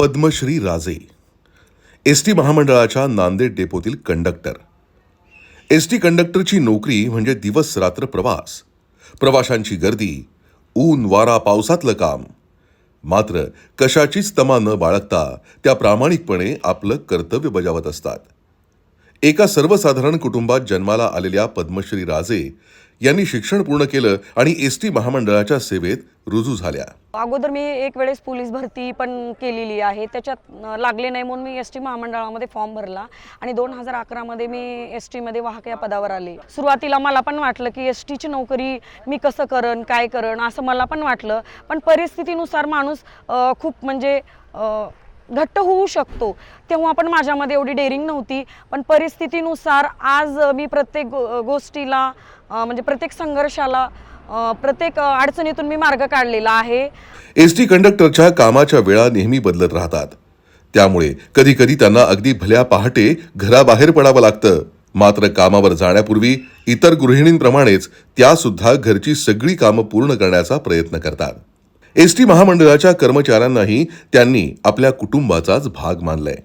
पद्मश्री राजे. S T महामंडळाच्या नांदेड डेपोतील कंडक्टर. एस टी कंडक्टरची नोकरी म्हणजे दिवस रात्र प्रवास. प्रवाशांची गर्दी ऊन वारा पावसातलं काम. मात्र कशाचीच तमा न बाळगता त्या प्रामाणिकपणे आपलं कर्तव्य बजावत असतात. एका सर्वसाधारण कुटुंबात जन्माला आलेल्या पद्मश्री राजे यांनी शिक्षण पूर्ण केलं आणि एस टी महामंडळाच्या सेवेत रुजू झाल्या. अगोदर मी एक वेळेस पोलीस भरती पण केलेली आहे. त्याच्यात लागले नाही म्हणून मी एस टी महामंडळामध्ये फॉर्म भरला आणि दोन हजार अकरामध्ये मी एस टीमध्ये वाहक या पदावर आले. सुरुवातीला मला पण वाटलं की एस टीची नोकरी मी कसं करण काय करण असं मला पण वाटलं. पण परिस्थितीनुसार माणूस खूप म्हणजे घट्ट होऊ शकतो. तेव्हा पण माझ्यामध्ये एवढी डेअरिंग नव्हती. पण परिस्थितीनुसार आज मी प्रत्येक गो गोष्टीला म्हणजे प्रत्येक संघर्षाला प्रत्येक अडचणीतून मी मार्ग काढलेला आहे. एस टी कंडक्टरच्या कामाच्या वेळा नेहमी बदलत राहतात. त्यामुळे कधी कधी त्यांना अगदी भल्या पहाटे घराबाहेर पडावं लागतं. मात्र कामावर जाण्यापूर्वी इतर गृहिणींप्रमाणेच त्या सुद्धा घरची सगळी कामं पूर्ण करण्याचा प्रयत्न करतात. एस टी महामंडळाच्या कर्मचाऱ्यांनाही त्यांनी आपल्या कुटुंबाचाच भाग मानलाय.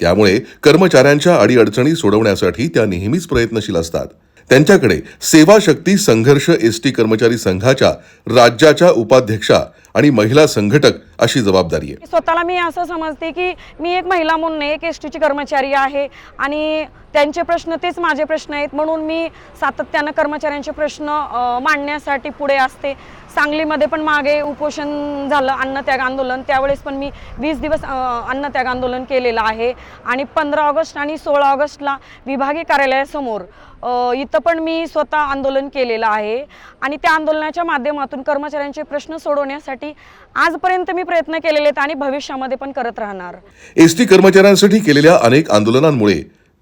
त्यामुळे कर्मचाऱ्यांच्या अडीअडचणी सोडवण्यासाठी त्या नेहमीच प्रयत्नशील असतात. त्यांच्याकडे सेवा शक्ती संघर्ष एस टी कर्मचारी संघाच्या राज्याच्या उपाध्यक्षा आणि महिला संघटक अशी जबाबदारी आहे. स्वतःला मी असं समजते की मी एक महिला म्हणून एक एस टीची कर्मचारी आहे आणि त्यांचे प्रश्न तेच माझे प्रश्न आहेत म्हणून मी सातत्यानं कर्मचाऱ्यांचे प्रश्न मांडण्यासाठी पुढे असते. सांगलीमध्ये पण मागे उपोषण झालं अन्नत्याग आंदोलन त्यावेळेस पण मी वीस दिवस अन्नत्याग आंदोलन केलेलं आहे. आणि पंधरा ऑगस्ट आणि सोळा ऑगस्टला विभागीय कार्यालयासमोर इथं पण मी स्वतः आंदोलन केलेलं आहे. आणि त्या आंदोलनाच्या माध्यमातून कर्मचाऱ्यांचे प्रश्न सोडवण्यासाठी आजपर्यंत मी प्रयत्न केलेले आहेत आणि भविष्यामध्ये पण करत राहणार. एस टी कर्मचाऱ्यांसाठी केलेल्या अनेक आंदोलनांमुळे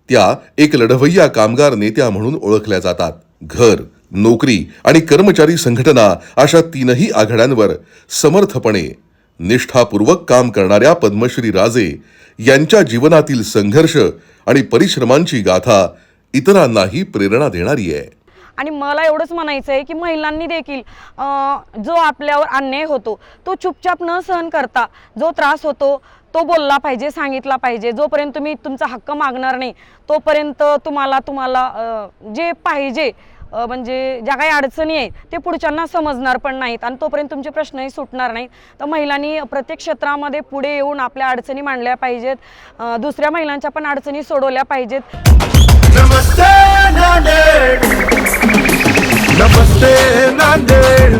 त्या एक लढवय्या कामगार नेत्या म्हणून ओळखल्या जातात. घर नोकरी आणि कर्मचारी संघटना अशा तीनही आघाड्यांवर समर्थपणे निष्ठापूर्वक काम करणाऱ्या पद्मश्री राजे यांच्या जीवनातील संघर्ष आणि परिश्रमांची गाथा इतरांनाही प्रेरणा देणारी आहे. आणि मला एवढंच म्हणायचं आहे की महिलांनी देखील जो आपल्यावर अन्याय होतो तो चुपचाप न सहन करता जो त्रास होतो तो बोलला पाहिजे सांगितला पाहिजे. जोपर्यंत तुम्ही तुमचा हक्क मागणार नाही तोपर्यंत तुम्हाला तुम्हाला जे पाहिजे म्हणजे ज्या काही अडचणी आहेत ते पुढच्यांना समजणार पण नाहीत आणि तोपर्यंत तुमचे प्रश्नही सुटणार नाहीत. तर महिलांनी प्रत्येक क्षेत्रामध्ये पुढे येऊन आपल्या अडचणी मांडल्या पाहिजेत दुसऱ्या महिलांच्या पण अडचणी सोडवल्या पाहिजेत.